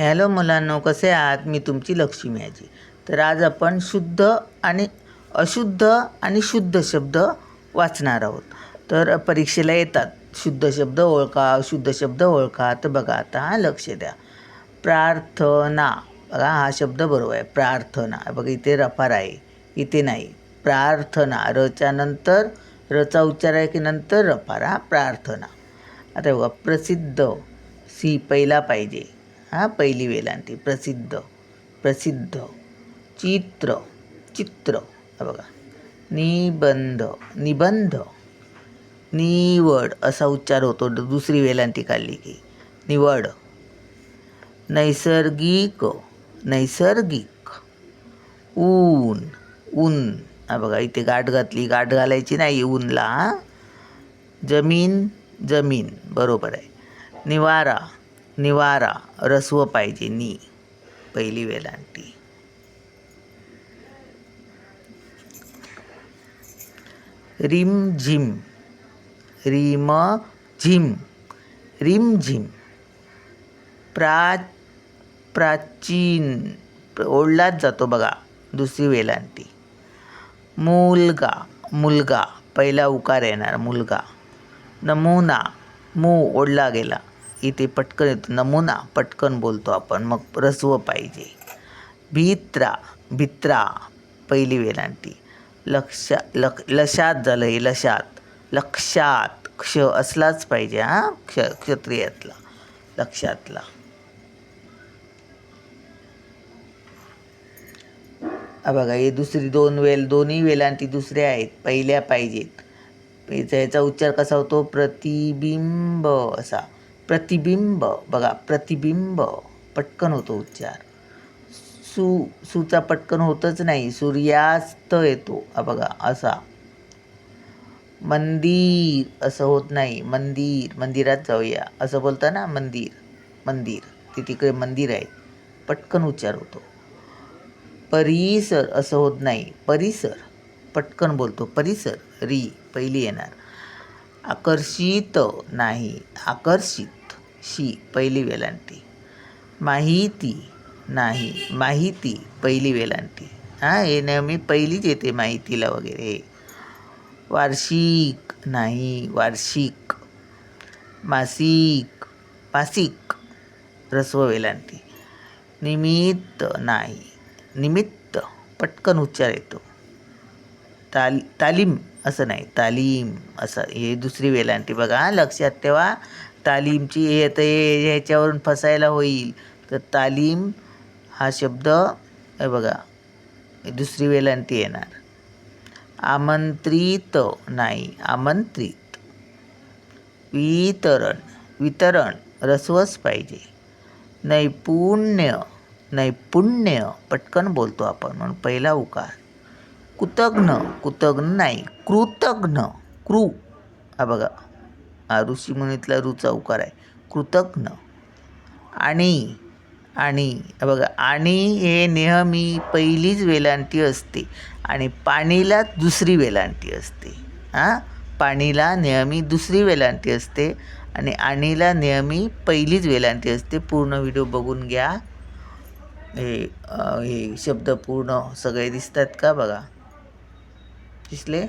Hello मुलांनो कसे आहात? मी तुमची लक्ष्मी आजी. तर आज आपण शुद्ध आणि अशुद्ध आणि शुद्ध शब्द वाचणार आहोत. तर परीक्षेला येतात. शुद्ध शब्द ओळखा अशुद्ध शब्द ओळखा. तर बघा आता हां लक्ष द्या. प्रार्थना. बघा हा शब्द बरोबर आहे. प्रार्थना. बघा इथे रफार आहे इथे नाही. प्रार्थना. रच्या नंतर रचा उच्चार आहे की नंतर रफार हा प्रार्थना. आता बघा प्रसिद्ध. सी पहिला पाहिजे. हा पहिली वेलांटी प्रसिद्ध प्रसिद्ध चित्र चित्र. हा बघा. निबंध निबंध. निवड असा उच्चार होतो. द- दुसरी वेलांटी काढली की. निवड. नैसर्गिक नैसर्गिक. ऊन ऊन. हा बघा इथे गाठ घातली. गाठ घालायची नाही ऊनला जमीन जमीन. बरोबर आहे. निवारा. निवारा रस्व पाहिजे नी पहिली वेलांटी रिम झिम रिम झिम रिम झिम. प्रा प्राचीन ओढलाच जातो बघा दुसरी वेलांटी मुलगा मुलगा पहिला उकार येणार मुलगा. नमुना मू ओढला गेला. इथे पटकन येतो. नमुना पटकन बोलतो आपण. मग रस्व पाहिजे. भित्रा भित्रा पहिली वेलांटी. लक्षा लक लशात झालं हे लशात. लक्षात क्ष असलाच पाहिजे हां? क्ष क्षत्रियातला लक्षातला. बघा हे दुसरी दोन वेल दोन्ही वेलांटी दुसऱ्या आहेत पहिल्या पाहिजेत. याचा याचा उच्चार कसा होतो? प्रतिबिंब असा. प्रतिबिंब बघा प्रतिबिंब पटकन होतो उच्चार. सु सुचा पटकन होतच नाही सूर्यास्त येतो. बघा असा. मंदिर असं होत नाही. मंदिर मंदिरात जाऊया. असं बोलता ना मंदिर मंदिर. ते तिकडे मंदिर आहे. पटकन उच्चार होतो. परिसर असं होत नाही. परिसर पटकन बोलतो. परिसर री पहिली येणार. आकर्षित नाही. आकर्षित. शी पहिली वेलांटी. माहिती नाही माहिती पहिली वेलांटी. हां हे नेहमी पहिलीच येते माहितीला वगैरे. वार्षिक नाही वार्षिक. मासिक मासिक. रस्व वेलांटी. निमित्त नाही निमित्त पटकन उच्चार येतो. ताल तालीम असं नाही तालीम असं हे दुसरी वेलांटी. बघा लक्षात ठेवा. तालीमची हे तर हे ह्याच्यावरून फसायला होईल. तर तालीम हा शब्द हे बघा दुसरी वेलांटी येणार. आमंत्रित नाही आमंत्रित. वितरण वितरण रसवच पाहिजे. नैपुण्य नैपुण्य पटकन बोलतो आपण म्हणून पहिला उकार. कृतघ्न कृतघ्न नाही कृतघ्न कृ हा बघा. ऋषीमुनीतला रुचा उकार आहे. कृतघ्न आणि आणि बघा आणि हे नेहमी पहिलीच वेलांटी असते आणि पाणीला दुसरी वेलांटी असते. हां? पाणीला नेहमी दुसरी वेलांटी असते आणि आणीला नेहमी पहिलीच वेलांटी असते. पूर्ण व्हिडिओ बघून घ्या. हे हे शब्द पूर्ण सगळे दिसतात का बघा? दिसले?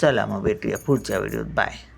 चला मग भेटूया पुढच्या व्हिडिओत. बाय.